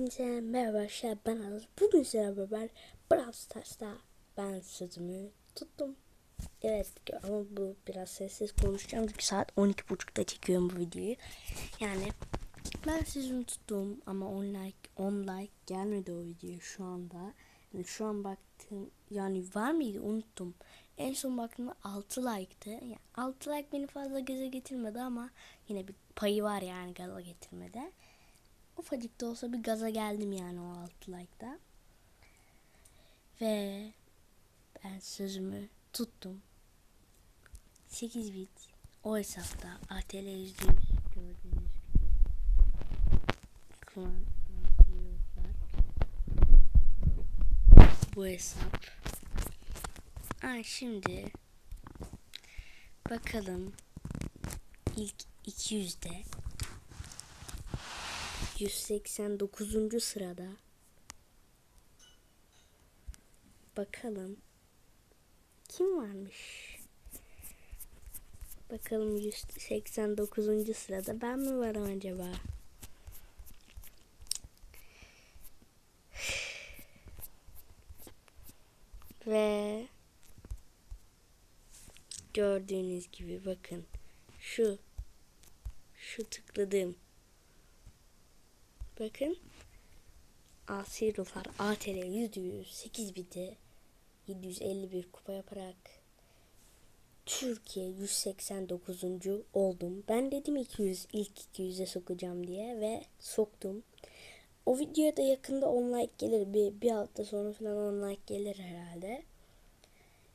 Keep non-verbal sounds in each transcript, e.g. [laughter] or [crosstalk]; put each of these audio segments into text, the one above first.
Hepinize merhaba arkadaşlar ben Arız. Bugün sizlerle beraber Brawl Stars'ta ben sözümü tuttum. Evet ama bu biraz sessiz konuşacağım çünkü saat 12.30'da çekiyorum bu videoyu. Yani ben sözümü tuttum ama 10 like, 10 like gelmedi o videoya şu anda. Yani şu an baktım yani var mıydı unuttum. En son baktığımda 6 like'tı. Yani 6 like beni fazla göze getirmedi ama yine bir payı var yani gaza getirmede ufacık da olsa bir gaza geldim yani o 6 like'da. Ve ben sözümü tuttum. 8 bit o hesapta ATL %100 gördüğünüz gibi. Bu hesap. Aa, şimdi bakalım ilk 200'de 189. sırada. Bakalım kim varmış? Bakalım 189. sırada ben mi varım acaba? [sighs] Ve gördüğünüz gibi bakın şu şu tıkladığım Bakın. Asi Ruhlar ATL %108 biti 751 kupa yaparak Türkiye 189. oldum. Ben dedim 200 ilk 200'e sokacağım diye ve soktum. O videoya da yakında 10 like gelir. Bir, bir hafta sonra falan 10 like gelir herhalde.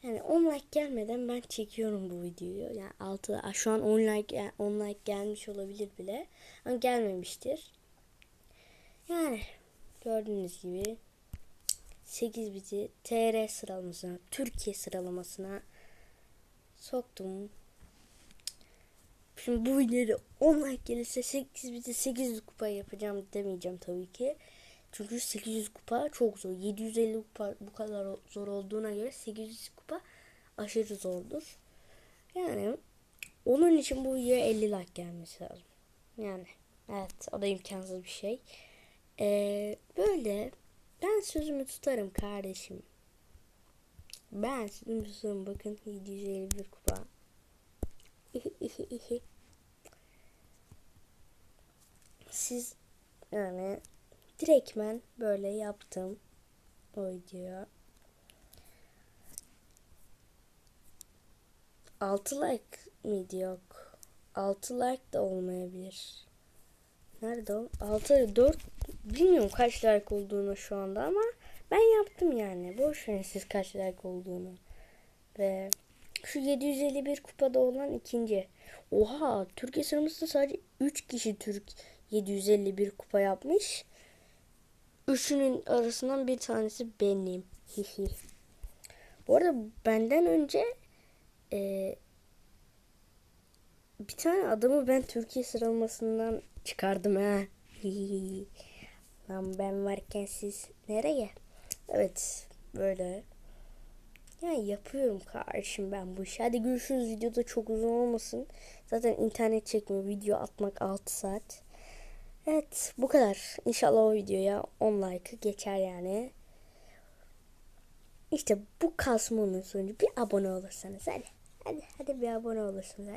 Yani 10 like gelmeden ben çekiyorum bu videoyu. Yani 6 şu an 10 like 10 like gelmiş olabilir bile. Ama gelmemiştir. Yani gördüğünüz gibi 8 biti TR sıralamasına, Türkiye sıralamasına soktum. Şimdi bu videoda 10 like gelirse 8 biti 800 kupa yapacağım demeyeceğim tabii ki. Çünkü 800 kupa çok zor. 750 kupa bu kadar zor olduğuna göre 800 kupa aşırı zordur. Yani onun için bu videoya 50 like gelmesi lazım. Yani evet o da imkansız bir şey. Ee, böyle ben sözümü tutarım kardeşim. Ben sözümü tutarım. Bakın 751 kupa. [laughs] Siz yani direktmen böyle yaptım o videoya. 6 like miydi yok. 6 like da olmayabilir. Nerede o? 6 4 bilmiyorum kaç like olduğunu şu anda ama ben yaptım yani. Boş verin siz kaç like olduğunu. Ve şu 751 kupada olan ikinci. Oha Türkiye sıralamasında sadece 3 kişi Türk 751 kupa yapmış. Üçünün arasından bir tanesi benim. [laughs] Bu arada benden önce e, bir tane adamı ben Türkiye sıralamasından çıkardım ha. [laughs] Lan ben varken siz nereye? Evet böyle. Yani yapıyorum kardeşim ben bu işi. Hadi görüşürüz videoda çok uzun olmasın. Zaten internet çekme video atmak 6 saat. Evet bu kadar. İnşallah o videoya 10 like geçer yani. İşte bu kasmanın sonucu bir abone olursanız hadi. Hadi hadi bir abone olursunuz hadi.